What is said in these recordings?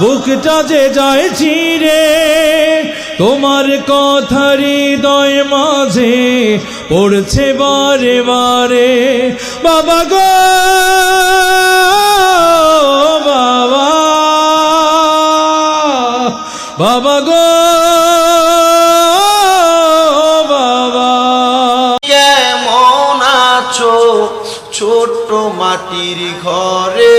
বুকটা যে যায় চিরে, তোমার কথা হৃদয় মাঝে পড়ছে বারে বারে। বাবা গো, বাবা বাবা গো, বাবা। কেমন আছো ছোট্ট মাটির ঘরে?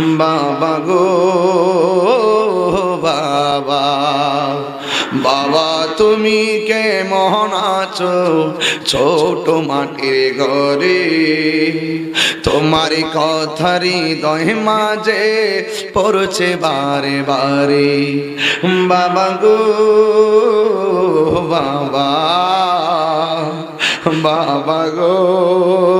বাবা গো, বাবা। বাবা, তুমি কেমন আছো? ছোট মাটির ঘরে। তোমার কথার হৃদয় মাঝে পড়ছে বারে বারে। বাবা গো, বাবা। বাবা গো।